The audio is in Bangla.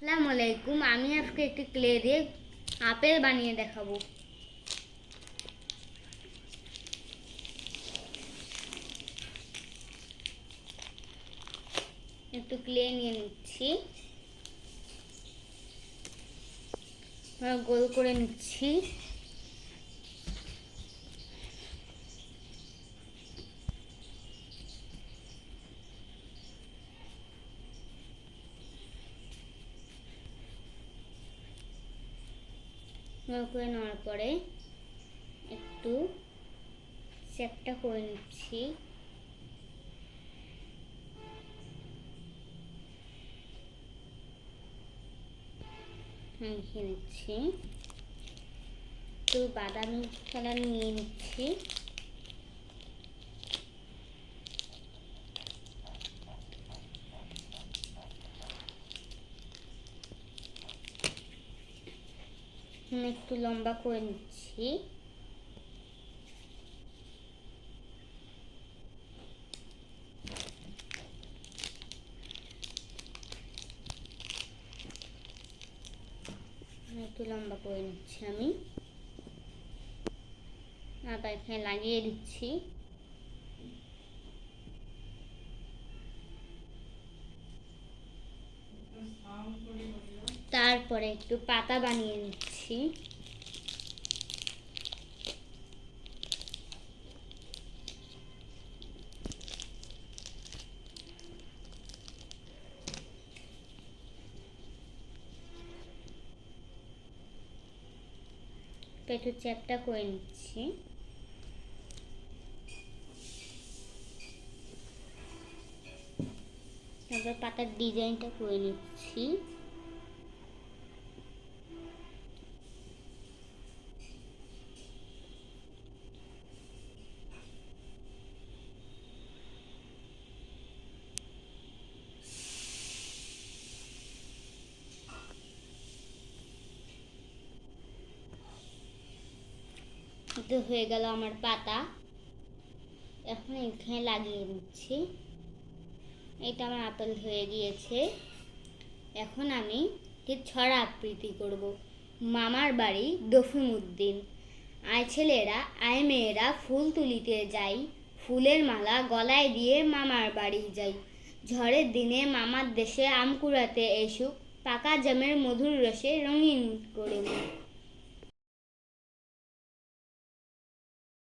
আসসালামু আলাইকুম আমি আজকে একটি ক্লে দিয়ে আপেল বানিয়ে দেখাবো। একটু ক্লে নিয়ে নিচ্ছি। গোল করে নিচ্ছি। গোল করে নেওয়ার পরে একটু চেপটা করে নিচ্ছি। নিচ্ছি। একটু বাদামি কালার নিয়ে নিচ্ছি। একটু লম্বা করে নিচ্ছি। একটু লম্বা করে নিচ্ছি আমি। আবার এখানে লাগিয়ে দিচ্ছি। তারপরে একটু পাতা বানিয়ে নিচ্ছি। একটু চ্যাপটা করে নিচ্ছি। তারপর পাতার ডিজাইনটা করে নিচ্ছি। তো হয়ে গেল আমার পাতা। এখন এখানে লাগিয়ে নিচ্ছি এটা আমার আপেল হয়ে গিয়েছে। এখন আমি একটি ছড়া আবৃত্তি করব। মামার বাড়ি দফিমুদ্দিন। আয় ছেলেরা, আয় মেয়েরা, ফুল তুলিতে যাই। ফুলের মালা গলায় দিয়ে মামার বাড়ি যাই। ঝড়ের দিনে মামার দেশে আম কুড়াতে এসুক। পাকা জামের মধুর রসে রঙিন করে